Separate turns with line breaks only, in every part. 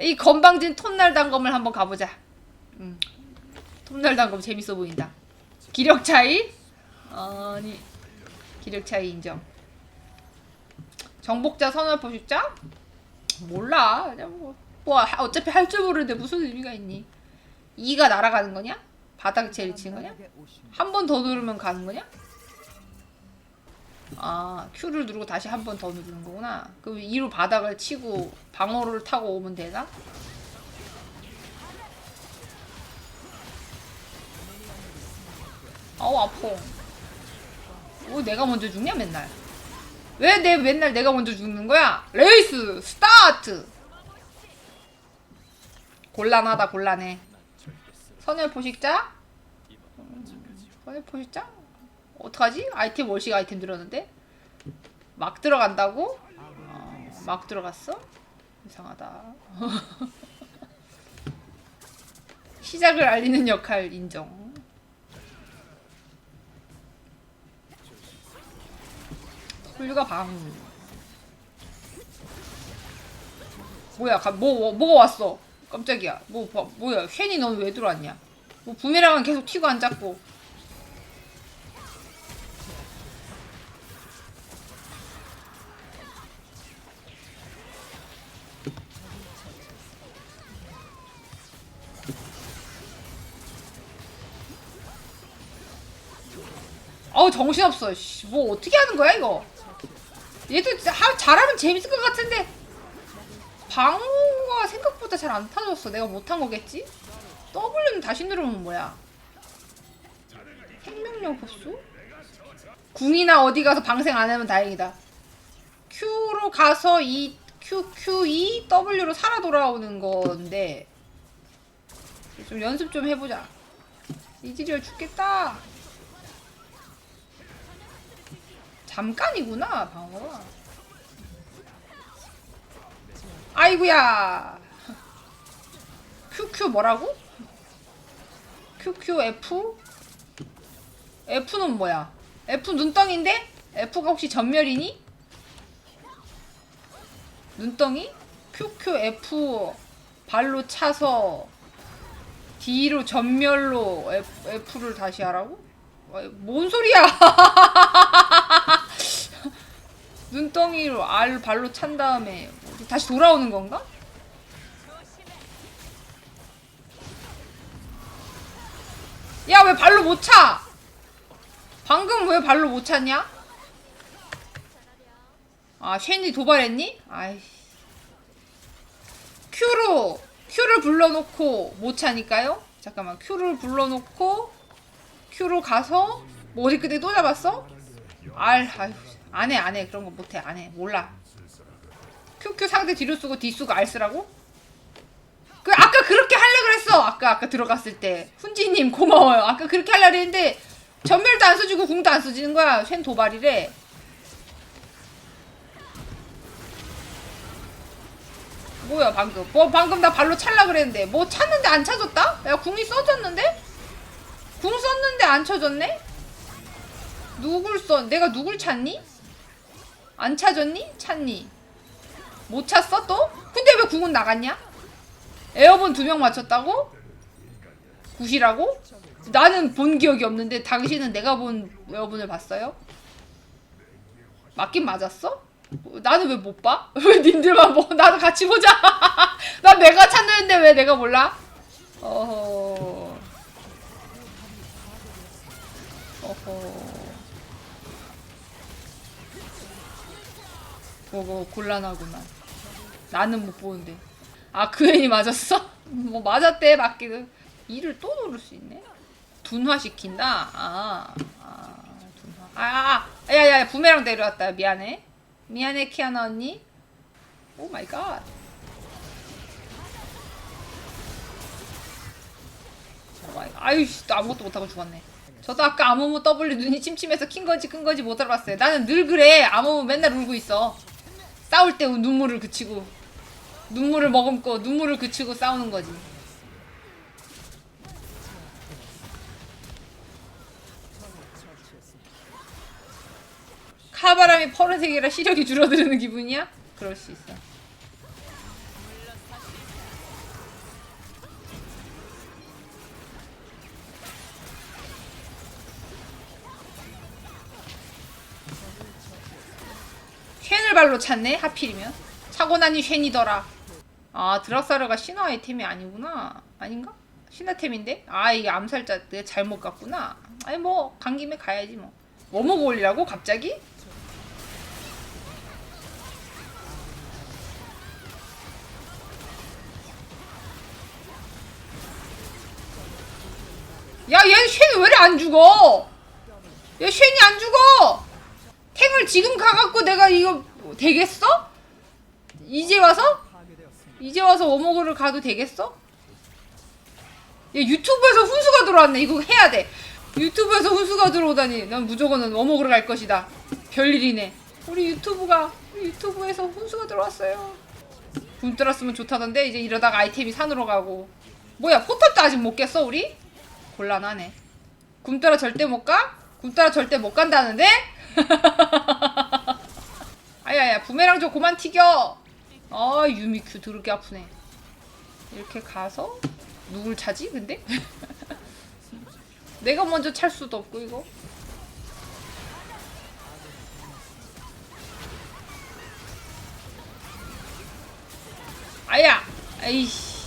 이 건방진 톱날 단검을 한번 가보자. 음. 톱날 단검 재밌어 보인다. 기력 차이? 아니 기력 차이 인정. 정복자 선월 포식자? 몰라. 뭐, 뭐 하- 어차피 할 줄 모르는데 무슨 의미가 있니? 2가 날아가는 거냐? 바닥 제일 치는 거냐? 한 번 더 누르면 가는 거냐? 아 Q를 누르고 다시 한 번 더 누르는 거구나. 그럼 2로 바닥을 치고 방어를 타고 오면 되나? 아우 아파. 왜 내가 먼저 죽냐 맨날? 왜 내 맨날 내가 먼저 죽는 거야? 레이스 스타트. 곤란하다 곤란해. 선열 포식자? 음, 선열 포식자? 어떡하지? 아이템 월식 아이템 들었는데 막 들어간다고? 어, 막 들어갔어? 이상하다. 시작을 알리는 역할 인정. 훌류가 방. 뭐야? 가, 뭐, 뭐 뭐가 왔어? 깜짝이야. 뭐 뭐, 뭐야? 쉔이 넌 왜 들어왔냐? 뭐 부메랑은 계속 튀고 안 잡고. 어우 정신없어. 씨, 뭐 어떻게 하는 거야 이거? 얘도 하, 잘하면 재밌을 것 같은데. 방어가 생각보다 잘 안 타졌어. 내가 못한 거겠지? W는 다시 누르면 뭐야? 생명력 흡수? 궁이나 어디 가서 방생 안 하면 다행이다. Q로 가서 이 Q, Q, E, W로 살아 돌아오는 건데. 좀 연습 좀 해보자. 이지리얼 죽겠다 잠깐이구나 방어가 아이구야 QQ 뭐라고? QQF? F는 뭐야? F 눈덩인데? F가 혹시 전멸이니? 눈덩이? QQF 발로 차서 D로 전멸로 F, F를 다시 하라고? 어, 뭔 소리야? 눈덩이로 알 발로 찬 다음에 다시 돌아오는 건가? 야 왜 발로 못 차? 방금 왜 발로 못 찼냐? 아 쉔이 도발했니? 아이 Q로 Q를 불러놓고 못 차니까요? 잠깐만 Q를 불러놓고 Q로 가서 뭐 어디 그때 또 잡았어? 알 아유 안 해 안 해 그런 거 못해 안 해 몰라 QQ 상대 뒤로 쓰고 뒤 쓰고 알 쓰라고? 그 아까 그렇게 하려 그랬어 아까 아까 들어갔을 때 훈지님 고마워요 아까 그렇게 하려 그랬는데 전멸도 안 써주고 궁도 안 써지는 거야 쉔 도발이래 뭐야 방금 뭐 방금 나 발로 찰라 그랬는데 뭐 찼는데 안 차졌다? 야 궁이 써졌는데? 궁 썼는데 안 쳐졌네? 누굴 써? 내가 누굴 찾니? 안 찾았니? 찾니? 못 찾어 또? 근데 왜 궁은 나갔냐? 에어본 두 명 맞췄다고? 굿이라고? 나는 본 기억이 없는데 당신은 내가 본 에어본을 봤어요? 맞긴 맞았어? 뭐, 나는 왜 못 봐? 왜 님들만 보? 나도 같이 보자. 나 내가 찾는데 왜 내가 몰라? 어허. 어허. 뭐뭐 곤란하구만. 나는 못 보는데. 아, 그 애니 맞았어? 뭐 맞았대 맞기는. 이를 또 누를 수 있네. 둔화 시킨다. 아, 아, 둔화. 아, 아, 야야, 부메랑 데려왔다. 미안해. 미안해, 키아나 언니. 오 마이 갓. 아유, 씨, 또 아무것도 못하고 죽었네. 저도 아까 아무무 W 눈이 침침해서 킨 건지 끈 건지 못 알아봤어요. 나는 늘 그래. 아무무 맨날 울고 있어. 싸울 때 눈물을 그치고 눈물을 머금고 눈물을 그치고 싸우는 거지. 카바람이 퍼른색이라 시력이 줄어드는 기분이야? 그럴 수 있어. 쉔을 발로 찼네 하필이면. 차고 나니 쉔이더라. 아 드락사르가 신화 아이템이 아니구나. 아닌가? 신화템인데? 아 이게 암살자 내 잘못 갔구나. 아니 뭐 간 김에 가야지 뭐. 워머그 올리라고 갑자기? 야 얘 쉔이 왜 안 죽어? 얘 쉔이 안 죽어 탱을 지금 가갖고 내가 이거 되겠어? 이제 와서? 이제 와서 워머그를 가도 되겠어? 얘 유튜브에서 훈수가 들어왔네 이거 해야 돼 유튜브에서 훈수가 들어오다니 난 무조건 워머그를 갈 것이다 별일이네 우리 유튜브가 우리 유튜브에서 훈수가 들어왔어요 굶 들었으면 좋다던데 이제 이러다가 아이템이 산으로 가고 뭐야 포탑도 아직 못 깼어 우리? 곤란하네 굶따라 절대 못 가? 굶따라 절대 못 간다는데? 아야야 부메랑 좀 그만 튀겨. 아 유미큐 더럽게 아프네. 이렇게 가서 누굴 차지 근데? 내가 먼저 찰 수도 없고 이거. 아야 아이씨.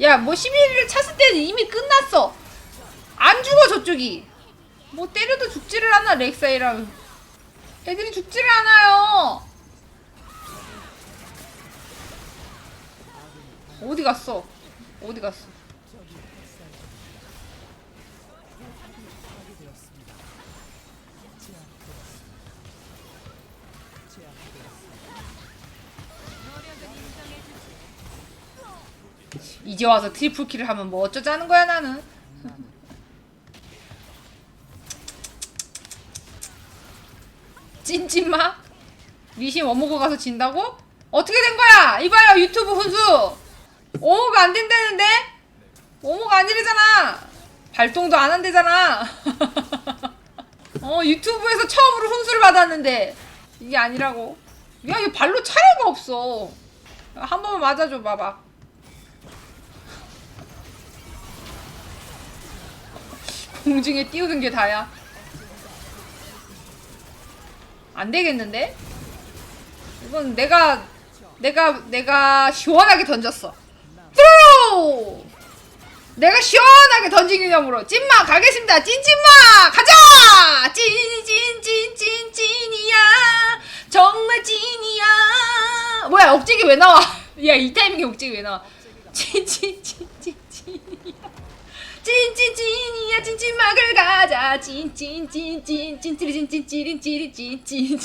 야뭐 11일을 찼을 때는 이미 끝났어. 안 죽어 저쪽이 뭐 때려도 죽지를 않아 렉사이랑. 애들이 죽지를 않아요. 어디 갔어? 어디 갔어? 이제 와서 트리플 킬을 하면 뭐 어쩌자는 거야 나는 찐찐마? 리신 워모고 가서 진다고? 어떻게 된 거야? 이봐요 유튜브 훈수 오모가 안 된다는데? 오모가 아니래잖아 발동도 안 한대잖아 어 유튜브에서 처음으로 훈수를 받았는데 이게 아니라고 야 이거 발로 차례가 없어 한 번만 맞아줘 봐봐 공중에 띄우는 게 다야 안 되겠는데? 이건 내가 내가 내가 시원하게 던졌어. 뚜! 내가 시원하게 던진 기념으로 찐마 가겠습니다. 찐찐마 가자! 찐찐찐찐 찐이야 정말 찐이야. 뭐야 억제기 왜 나와? 야 이 타이밍에 억제기 왜 나와? 찐이야. 찐찐찐이야 찐찐막을 가자. 찐찐찐찐 찐 찌리 찐찐찌린 찌리 찐찐찐